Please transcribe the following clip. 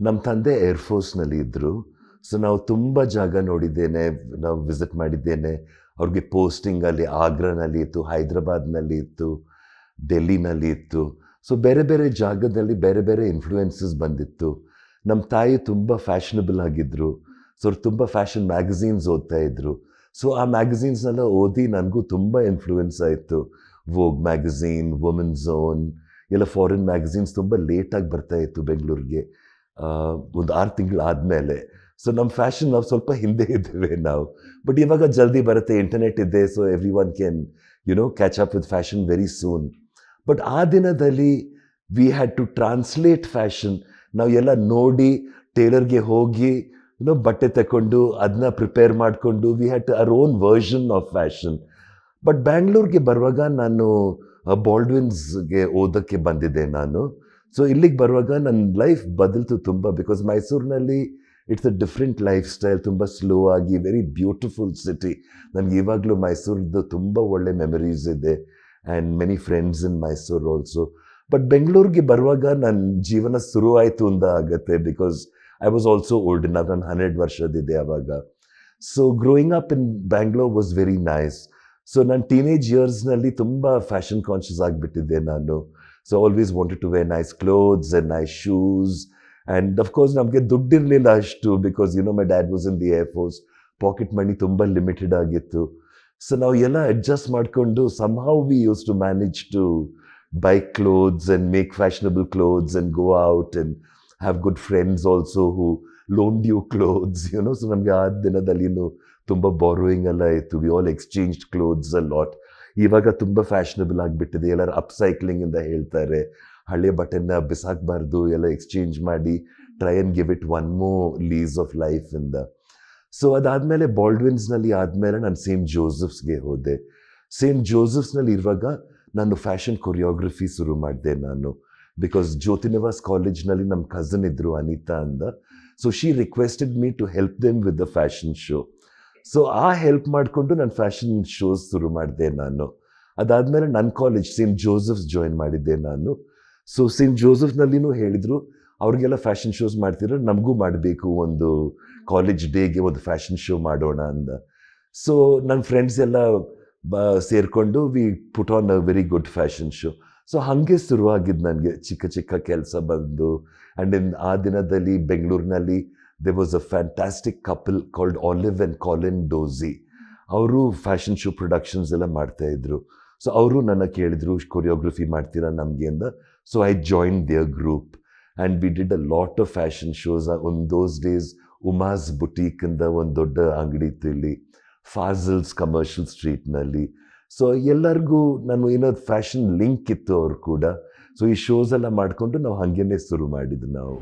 ನಮ್ಮ ತಂದೆ ಏರ್ಫೋರ್ಸ್ನಲ್ಲಿ ಇದ್ದರು ಸೊ ನಾವು ತುಂಬ ಜಾಗ ನೋಡಿದ್ದೇನೆ, ನಾವು ವಿಸಿಟ್ ಮಾಡಿದ್ದೇನೆ. ಅವ್ರಿಗೆ ಪೋಸ್ಟಿಂಗ್ ಅಲ್ಲಿ, ಆಗ್ರಾನಲ್ಲಿ ಇತ್ತು, ಹೈದ್ರಾಬಾದ್ನಲ್ಲಿ ಇತ್ತು, ಡೆಲ್ಲಿನಲ್ಲಿ ಇತ್ತು. ಸೊ ಬೇರೆ ಬೇರೆ ಜಾಗದಲ್ಲಿ ಬೇರೆ ಬೇರೆ ಇನ್ಫ್ಲೂಯೆನ್ಸಸ್ ಬಂದಿತ್ತು. ನಮ್ಮ ತಾಯಿ ತುಂಬ ಫ್ಯಾಷನಬಲ್ ಆಗಿದ್ದರು ಸೊ ಅವ್ರು ತುಂಬ ಫ್ಯಾಷನ್ ಮ್ಯಾಗಝೀನ್ಸ್ ಓದ್ತಾ ಇದ್ದರು ಸೊ ಆ ಮ್ಯಾಗಝೀನ್ಸ್ನೆಲ್ಲ ಓದಿ ನನಗೂ ತುಂಬ ಇನ್ಫ್ಲೂಯೆನ್ಸ್ ಆಯಿತು. ವೋಗ್ ಮ್ಯಾಗಝೀನ್ ವುಮೆನ್ ಝೋನ್ ಎಲ್ಲ ಫಾರಿನ್ ಮ್ಯಾಗಝೀನ್ಸ್ ತುಂಬ ಲೇಟಾಗಿ ಬರ್ತಾ ಇತ್ತು ಬೆಂಗಳೂರಿಗೆ. ಒಂದು ಆರು ತಿಂಗಳಾದಮೇಲೆ ಸೊ ನಮ್ಮ ಫ್ಯಾಷನ್ ನಾವು ಸ್ವಲ್ಪ ಹಿಂದೆ ಇದ್ದೇವೆ ನಾವು. ಬಟ್ ಇವಾಗ ಜಲ್ದಿ ಬರುತ್ತೆ ಇಂಟರ್ನೆಟ್ ಇದೆ so everyone can you know catch up with fashion very soon but ಆ ದಿನದಲ್ಲಿ we had to translate fashion ನಾವು ಎಲ್ಲ ನೋಡಿ ಟೇಲರ್ಗೆ ಹೋಗಿ ಯುನೋ ಬಟ್ಟೆ ತಗೊಂಡು ಅದನ್ನ ಪ್ರಿಪೇರ್ ಮಾಡಿಕೊಂಡು we had our own version of fashion but ಬ್ಯಾಂಗ್ಳೂರ್ಗೆ ಬರುವಾಗ ನಾನು ಬಾಲ್ಡ್ವಿನ್ಸ್ಗೆ ಓದೋಕ್ಕೆ ಬಂದಿದ್ದೆ ನಾನು. ಸೊ ಇಲ್ಲಿಗೆ ಬರುವಾಗ ನನ್ನ ಲೈಫ್ ಬದಲ್ತು ತುಂಬ ಬಿಕಾಸ್ ಮೈಸೂರಿನಲ್ಲಿ it's a different lifestyle ತುಂಬ ಸ್ಲೋ ಆಗಿ ವೆರಿ ಬ್ಯೂಟಿಫುಲ್ ಸಿಟಿ ನನಗೆ ಇವಾಗಲೂ ಮೈಸೂರದ್ದು ತುಂಬ ಒಳ್ಳೆ ಮೆಮರೀಸ್ ಇದೆ and many friends in Mysuru also but ಬೆಂಗಳೂರಿಗೆ ಬರುವಾಗ ನನ್ನ ಜೀವನ ಶುರು ಆಯಿತು ಅಂತ ಆಗುತ್ತೆ because I was also old ನಾವು ನಾನು ಹನ್ನೆರಡು ವರ್ಷದಿದೆ ಆವಾಗ so growing up in Bangalore was very nice so ನನ್ನ ಟೀನೇಜ್ ಇಯರ್ಸ್ನಲ್ಲಿ ತುಂಬ ಫ್ಯಾಷನ್ ಕಾನ್ಷಿಯಸ್ ಆಗಿಬಿಟ್ಟಿದ್ದೆ ನಾನು. So always wanted to wear nice clothes and nice shoes and of course ನಮಗೆ ದುಡ್ಡಿರಲಿಲ್ಲ ಅಷ್ಟು because you know my dad was in the air force pocket money ತುಂಬ limited ಆಗಿತ್ತು. ಸೊ ನಾವು ಎಲ್ಲ ಅಡ್ಜಸ್ಟ್ ಮಾಡಿಕೊಂಡು somehow we use to manage to buy clothes and make fashionable clothes and go out and have good friends also who loaned you clothes you know so ನಮಗೆ ಆ ದಿನದಲ್ಲಿನೂ ತುಂಬ borrowing ಎಲ್ಲ ಇತ್ತು. We all exchange clothes a lot ಇವಾಗ ತುಂಬ fashionable ಆಗಿಬಿಟ್ಟಿದೆ. ಎಲ್ಲರೂ ಅಪ್ಸೈಕ್ಲಿಂಗ್ ಅಂತ ಹೇಳ್ತಾರೆ. ಹಳೆಯ ಬಟನ್ನ ಬಿಸಾಕಬಾರ್ದು, ಎಲ್ಲ ಎಕ್ಸ್ಚೇಂಜ್ ಮಾಡಿ try and give it one more lease of life ಇಂದ. ಸೊ ಅದಾದಮೇಲೆ ಬಾಲ್ಡ್ವಿನ್ಸ್ನಲ್ಲಿ ಆದಮೇಲೆ ನಾನು ಸೇಂಟ್ ಜೋಸಫ್ಸ್ಗೆ ಹೋದೆ. ಸೇಂಟ್ ಜೋಸಫ್ಸ್ನಲ್ಲಿ ಇರುವಾಗ ನಾನು ಫ್ಯಾಷನ್ ಕೊರಿಯೋಗ್ರಫಿ ಶುರು ಮಾಡಿದೆ ನಾನು. ಬಿಕಾಸ್ ಜ್ಯೋತಿನಿವಾಸ್ ಕಾಲೇಜ್ನಲ್ಲಿ ನಮ್ಮ ಕಸನ್ ಇದ್ದರು ಅನಿತಾ ಅಂದ so she requested me to help them with the fashion show so ಆ ಹೆಲ್ಪ್ ಮಾಡಿಕೊಂಡು ನಾನು ಫ್ಯಾಷನ್ ಶೋಸ್ ಶುರು ಮಾಡಿದೆ ನಾನು. ಅದಾದಮೇಲೆ ನನ್ನ ಕಾಲೇಜ್ ಸೇಂಟ್ ಜೋಸೆಫ್ಸ್ ಜಾಯಿನ್ ಮಾಡಿದ್ದೆ ನಾನು. ಸೊ ಸೇಂಟ್ ಜೋಸಫ್ನಲ್ಲಿನೂ ಹೇಳಿದರು, ಅವ್ರಿಗೆಲ್ಲ ಫ್ಯಾಷನ್ ಶೋಸ್ ಮಾಡ್ತಿದ್ರು ನಮಗೂ ಮಾಡಬೇಕು ಒಂದು ಕಾಲೇಜ್ ಡೇಗೆ ಒಂದು ಫ್ಯಾಷನ್ ಶೋ ಮಾಡೋಣ ಅಂತ ಸೊ ನನ್ನ ಫ್ರೆಂಡ್ಸ್ ಎಲ್ಲ ಬ, ಸೇರಿಕೊಂಡು we put on a very good fashion show so ಹಾಗೆ ಶುರುವಾಗಿದ್ದು ನನಗೆ ಚಿಕ್ಕ ಚಿಕ್ಕ ಕೆಲಸ ಬಂದು. ಆ್ಯಂಡ್ ಇನ್ ಆ ದಿನದಲ್ಲಿ ಬೆಂಗಳೂರಿನಲ್ಲಿ there was a fantastic couple called Olive and Colin Dozie ಅವರು ಫ್ಯಾಷನ್ ಶೋ ಪ್ರೊಡಕ್ಷನ್ಸ್ ಎಲ್ಲ ಮಾಡ್ತಾಯಿದ್ರು ಸೊ ಅವರು ನನ್ನ ಕೇಳಿದರು ಕೊರಿಯೋಗ್ರಫಿ ಮಾಡ್ತೀರಾ ನಮಗೆ ಅಂದ so I join their group and we did a lot of fashion shows on those days Uma's boutique ಅಂತ ಒಂದು ದೊಡ್ಡ ಅಂಗಡಿ ಇತ್ತು ಇಲ್ಲಿ ಫಾಝಲ್ಸ್ ಕಮರ್ಷಿಯಲ್ ಸ್ಟ್ರೀಟ್ನಲ್ಲಿ ಸೊ ಎಲ್ಲರಿಗೂ ನಾನು ಏನೋ ಫ್ಯಾಷನ್ ಲಿಂಕ್ ಇತ್ತು ಅವ್ರು ಕೂಡ. ಸೊ ಈ ಶೋಸ್ ಎಲ್ಲ ಮಾಡಿಕೊಂಡು ನಾವು ಹಾಗೇನೆ ಶುರು ಮಾಡಿದ್ದು ನಾವು.